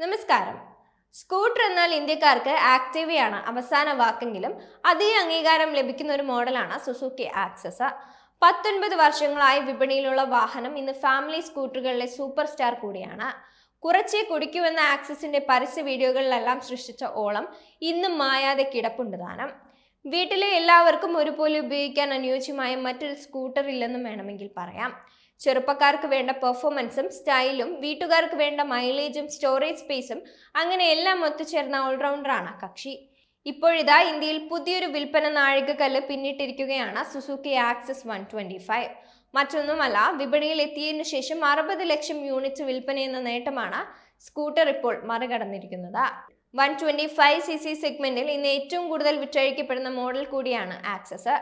നമസ്കാരം. സ്കൂട്ടർ എന്നാൽ ഇന്ത്യക്കാർക്ക് ആക്റ്റീവയാണ്. അവസാന വാക്കെങ്കിലും അതേ അംഗീകാരം ലഭിക്കുന്ന ഒരു മോഡലാണ് സുസുക്കി ആക്സസ്. പത്തൊൻപത് വർഷങ്ങളായി വിപണിയിലുള്ള വാഹനം ഇന്ന് ഫാമിലി സ്കൂട്ടറുകളിലെ സൂപ്പർ സ്റ്റാർ കൂടിയാണ്. കുറച്ചേ കുടിക്കുമെന്ന ആക്സസിന്റെ പരസ്യ വീഡിയോകളിലെല്ലാം സൃഷ്ടിച്ച ഓളം ഇന്നും മായാതെ കിടപ്പുണ്ട് താനം. വീട്ടിലെ എല്ലാവർക്കും ഒരുപോലെ ഉപയോഗിക്കാൻ അനുയോജ്യമായ മറ്റൊരു സ്കൂട്ടർ ഇല്ലെന്നും വേണമെങ്കിൽ പറയാം. ചെറുപ്പക്കാർക്ക് വേണ്ട പെർഫോമൻസും സ്റ്റൈലും വീട്ടുകാർക്ക് വേണ്ട മൈലേജും സ്റ്റോറേജ് സ്പേസും അങ്ങനെ എല്ലാം ഒത്തുചേർന്ന ഓൾറൗണ്ടറാണ് കക്ഷി. ഇപ്പോഴിതാ ഇന്ത്യയിൽ പുതിയൊരു വിൽപ്പന നാഴികക്കല്ല് പിന്നിട്ടിരിക്കുകയാണ് Suzuki Access one twenty five മറ്റൊന്നുമല്ല വിപണിയിൽ എത്തിയതിനു ശേഷം അറുപത് ലക്ഷം യൂണിറ്റ്സ് വിൽപ്പന എന്ന നേട്ടമാണ് സ്കൂട്ടർ ഇപ്പോൾ മറികടന്നിരിക്കുന്നത്. One twenty five C C സെഗ്മെന്റിൽ ഇന്ന് ഏറ്റവും കൂടുതൽ വിറ്റഴിക്കപ്പെടുന്ന മോഡൽ കൂടിയാണ് ആക്സസ്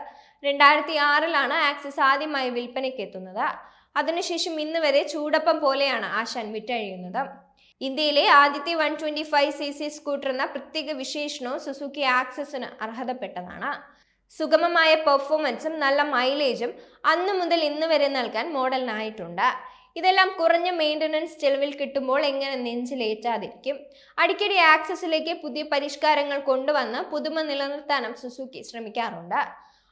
രണ്ടായിരത്തി ആറിലാണ് ആക്സസ് ആദ്യമായി വിൽപ്പനയ്ക്ക് എത്തുന്നത്. അതിനുശേഷം ഇന്ന് വരെ ചൂടപ്പം പോലെയാണ് ആശാൻ വിറ്റഴിയുന്നത്. ഇന്ത്യയിലെ ആദ്യത്തെ one twenty five C C scooter എന്ന പ്രത്യേക വിശേഷണവും സുസുക്കി ആക്സസിന് അർഹതപ്പെട്ടതാണ്. സുഗമമായ പെർഫോമൻസും നല്ല മൈലേജും അന്നു മുതൽ ഇന്ന് വരെ നൽകാൻ മോഡലിനായിട്ടുണ്ട്. ഇതെല്ലാം കുറഞ്ഞ മെയിന്റനൻസ് ചെലവിൽ കിട്ടുമ്പോൾ എങ്ങനെ നെഞ്ചിലേറ്റാതിരിക്കും അടിക്കടി ആക്സസിലേക്ക് പുതിയ പരിഷ്കാരങ്ങൾ കൊണ്ടുവന്ന് പുതുമ നിലനിർത്താനും സുസുക്കി ശ്രമിക്കാറുണ്ട്.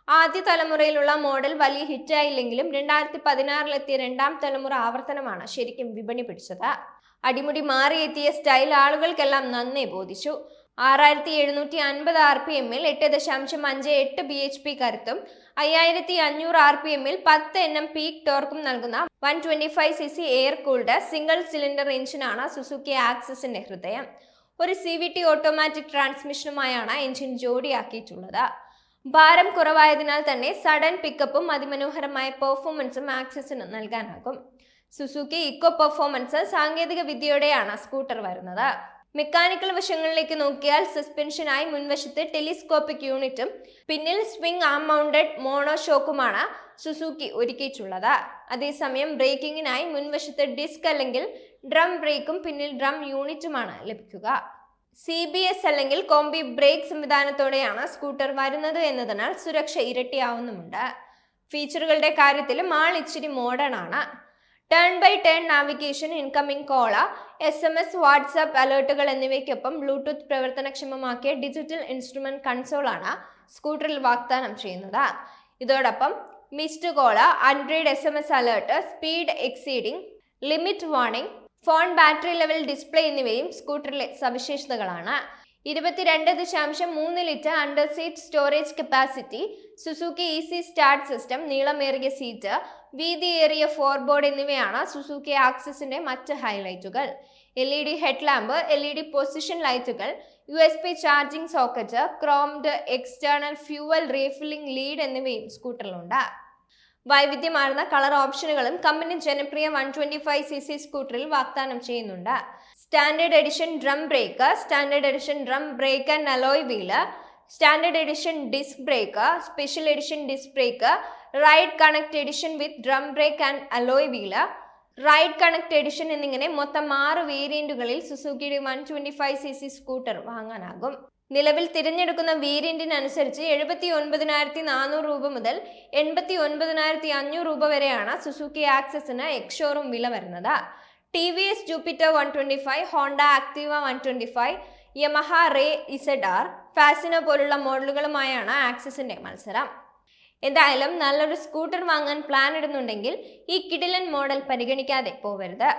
ആദ്യ തലമുറയിലുള്ള മോഡൽ വലിയ ഹിറ്റായില്ലെങ്കിലും രണ്ടായിരത്തി പതിനാറിലെത്തിയ രണ്ടാം തലമുറ ആവർത്തനമാണ് ശരിക്കും വിപണി പിടിച്ചത്. അടിമുടി മാറിയെത്തിയ സ്റ്റൈൽ ആളുകൾക്കെല്ലാം നന്നെ ബോധിച്ചു. ആറായിരത്തി എഴുന്നൂറ്റി അൻപത് ആർ പി എമ്മിൽ എട്ട് ദശാംശം അഞ്ച് എട്ട് ബി എച്ച് പി കരുത്തും അയ്യായിരത്തി അഞ്ഞൂറ് ആർ പി എമ്മിൽ പത്ത് എൻ എം പീക്ക് ടോർക്കും നൽകുന്ന one twenty five C C air cooled single cylinder എഞ്ചിനാണ് സുസുക്കി ആക്സസിന്റെ ഹൃദയം. ഒരു സി വി ടി ഓട്ടോമാറ്റിക് ട്രാൻസ്മിഷനുമായാണ് എഞ്ചിൻ ജോഡിയാക്കിയിട്ടുള്ളത്. ഭാരം കുറവായതിനാൽ തന്നെ സഡൻ പിക്കപ്പും അതിമനോഹരമായ പെർഫോമൻസും ആക്സസിന് നൽകാനാകും. സുസുക്കി ഇക്കോ പെർഫോമൻസ് സാങ്കേതിക വിദ്യയോടെയാണ് സ്കൂട്ടർ വരുന്നത്. മെക്കാനിക്കൽ വശങ്ങളിലേക്ക് നോക്കിയാൽ സസ്പെൻഷനായി മുൻവശത്ത് ടെലിസ്കോപ്പിക് യൂണിറ്റും പിന്നിൽ സ്വിംഗ് ആം മൗണ്ടഡ് മോണോ ഷോക്കുമാണ് സുസുക്കി ഒരുക്കിയിട്ടുള്ളത്. അതേസമയം ബ്രേക്കിങ്ങിനായി മുൻവശത്ത് ഡിസ്ക് അല്ലെങ്കിൽ ഡ്രം ബ്രേക്കും പിന്നിൽ ഡ്രം യൂണിറ്റുമാണ് ലഭിക്കുക. സി ബി എസ് അല്ലെങ്കിൽ കോംബി ബ്രേക്ക് സംവിധാനത്തോടെയാണ് സ്കൂട്ടർ വരുന്നത് എന്നതിനാൽ സുരക്ഷ ഇരട്ടിയാവുന്നുമുണ്ട്. ഫീച്ചറുകളുടെ കാര്യത്തിലും ആൾ ഇച്ചിരി മോഡേൺ ആണ്. Turn by turn navigation incoming call S M S WhatsApp അലേർട്ടുകൾ എന്നിവയ്ക്കൊപ്പം ബ്ലൂടൂത്ത് പ്രവർത്തനക്ഷമമാക്കിയ ഡിജിറ്റൽ ഇൻസ്ട്രുമെന്റ് കൺസോളാണ് സ്കൂട്ടറിൽ വാഗ്ദാനം ചെയ്യുന്നത്. ഇതോടൊപ്പം missed call Android S M S alert speed exceeding limit warning phone battery level display എന്നിവയും സ്കൂട്ടറിലെ സവിശേഷതകളാണ്. ഇരുപത്തിരണ്ട് ദശാംശം മൂന്ന് litre under seat storage capacity Suzuki easy start system നീളമേറിയ സീറ്റ് വീതിയേറിയ ഫോർ ബോർഡ് എന്നിവയാണ് സുസുക്കി ആക്സിസിന്റെ മറ്റ് ഹൈലൈറ്റുകൾ. L E D headlamp L E D position ലൈറ്റുകൾ U S B charging socket chromed external fuel refilling lid എന്നിവയും സ്കൂട്ടറിലുണ്ട്. വൈവിധ്യമാർന്ന colour ഓപ്ഷനുകളും കമ്പനി ജനപ്രിയ one twenty five C C സ്കൂട്ടറിൽ വാഗ്ദാനം ചെയ്യുന്നുണ്ട്. Standard edition drum brake standard edition drum brake and alloy wheel standard edition disc brake special edition disc brake ride connect edition with drum brake and alloy wheel ride connect edition എന്നിങ്ങനെ മൊത്തം ആറ് വേരിയന്റുകളിൽ സുസുക്കിയുടെ one twenty five C C scooter വാങ്ങാനാകും. നിലവിൽ തിരഞ്ഞെടുക്കുന്ന വേരിയന്റിനനുസരിച്ച് എഴുപത്തി ഒൻപതിനായിരത്തി നാനൂറ് രൂപ മുതൽ എൺപത്തി ഒൻപതിനായിരത്തി അഞ്ഞൂറ് രൂപ വരെയാണ് സുസുക്കി ആക്സസിന് എക്സോറും വില വരുന്നത്. T V S Jupiter one twenty five Honda Activa one twenty five Yamaha Ray Z R Fascino പോലുള്ള മോഡലുകളുമായാണ് ആക്സസിന്റെ മത്സരം. എന്തായാലും നല്ലൊരു സ്കൂട്ടർ വാങ്ങാൻ പ്ലാൻ ഇടുന്നുണ്ടെങ്കിൽ ഈ കിഡിലൻ മോഡൽ പരിഗണിക്കാതെ പോവരുത്.